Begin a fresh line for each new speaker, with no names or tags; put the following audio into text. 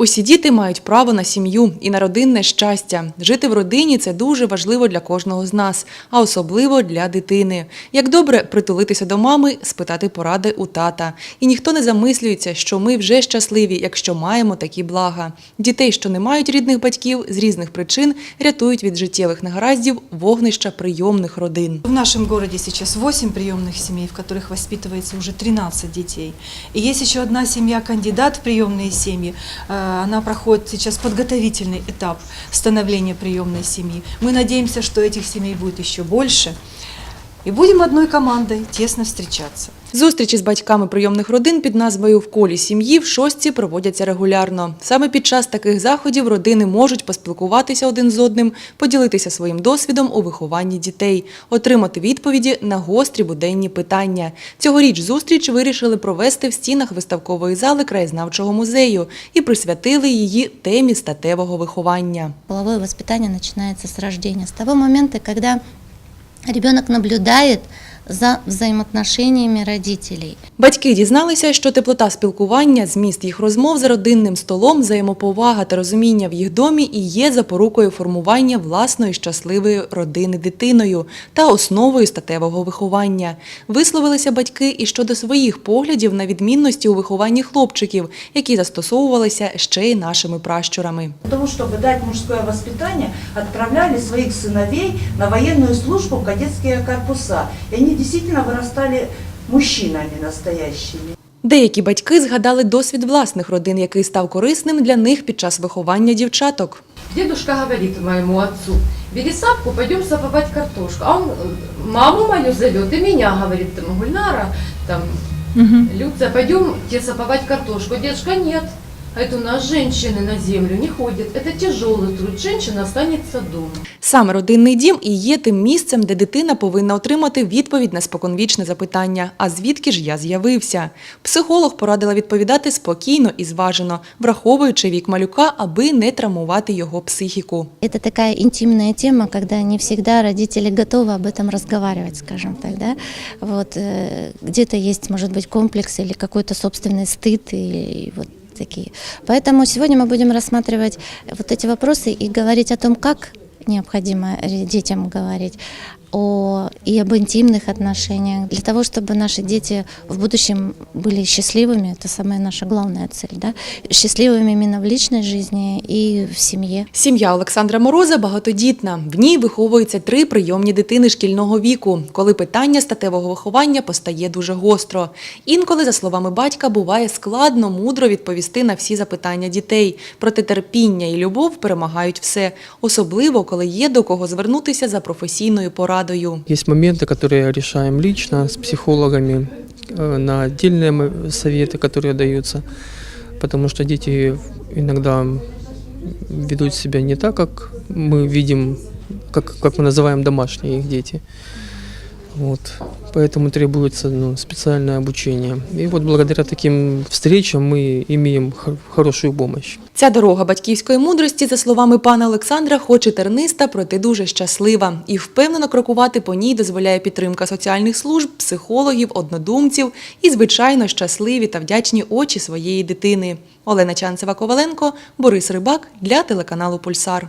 Усі діти мають право на сім'ю і на родинне щастя. Жити в родині це дуже важливо для кожного з нас, а особливо для дитини. Як добре притулитися до мами, спитати поради у тата. І ніхто не замислюється, що ми вже щасливі, якщо маємо такі блага. Дітей, що не мають рідних батьків, з різних причин рятують від життєвих негараздів вогнища прийомних родин.
В нашем городе сейчас 8 приемных семей, в которых воспитывается уже 13 детей. И есть еще одна семья, кандидат в приемные семьи. Э, Она проходит сейчас подготовительный этап становления приемной семьи. Мы надеемся, что этих семей будет еще больше. И будем одной командой тесно встречаться.
Зустрічі з батьками прийомних родин під назвою В колі сім'ї в шостці проводяться регулярно. Саме під час таких заходів родини можуть поспілкуватися один з одним, поділитися своїм досвідом у вихованні дітей, отримати відповіді на гострі буденні питання. Цьогоріч зустріч вирішили провести в стінах виставкової зали краєзнавчого музею і присвятили її темі статевого виховання.
Половое воспитание начинается с рождения, с того момента, когда ребенок наблюдает за взаимоотношениями родителей.
Батьки дізналися, що теплота спілкування, зміст їх розмов за родинним столом, взаємоповага та розуміння в їх домі і є запорукою формування власної щасливої родини дитиною та основою статевого виховання. Висловилися батьки і щодо своїх поглядів на відмінності у вихованні хлопчиків, які застосовувалися ще й нашими пращурами.
Потому чтобы дать мужское воспитание, отправляли своих сыновей на военную службу в кадетские корпуса. И они действительно вырастали мужчинами настоящими.
Деякі батьки згадали досвід власних родин, який став корисним для них під час виховання дівчаток.
Дедушка говорит моему отцу, бери сапку, пойдем сапывать картошку. А он э, маму мою зовет и меня говорит, там, Гульнара, там, Люция, пойдем тебе сапывать картошку. Дедушка, нет, это у нас женщины на землю не ходят. Это тяжелый труд, женщина останется дома.
Саме родинний дім і є тим місцем, де дитина повинна отримати відповідь на споконвічне запитання: а звідки ж я з'явився? Психолог порадила відповідати спокійно і зважено, враховуючи вік малюка, аби не травмувати його психіку.
Это такая интимная тема, когда не всегда родители готовы об этом разговаривать, скажем так, да. Вот э, где-то есть, может быть, комплекс или какой-то собственный стыд и вот такие. Поэтому сегодня мы будем рассматривать вот эти вопросы и говорить о том, как необходимо ре- детям говорить о, и об интимных отношениях, для того, чтобы наши дети в будущем были счастливыми, это самая наша главная цель, да, счастливыми именно в личной жизни и в семье.
Сім'я Олександра Мороза багатодітна. В ній виховуються три прийомні дитини шкільного віку, коли питання статевого виховання постає дуже гостро. Інколи, за словами батька, буває складно мудро відповісти на всі запитання дітей. Проте терпіння і любов перемагають все, особливо коли є до кого звернутися за професійною порадою.
Есть моменты, которые решаем лично с психологами, э, на отдельные м- советы, которые даются, потому что дети иногда ведут себя не так, как мы видим, как, как мы называем домашние их дети. Вот. Поэтому требуется ну, специальное обучение. И вот благодаря таким встречам мы имеем хо- хорошую помощь.
Ця дорога батьківської мудрості, за словами пана Олександра, хоч і терниста, проте дуже щаслива. І впевнено крокувати по ній дозволяє підтримка соціальних служб, психологів, однодумців і, звичайно, щасливі та вдячні очі своєї дитини. Олена Чанцева-Коваленко, Борис Рибак для телеканалу Пульсар.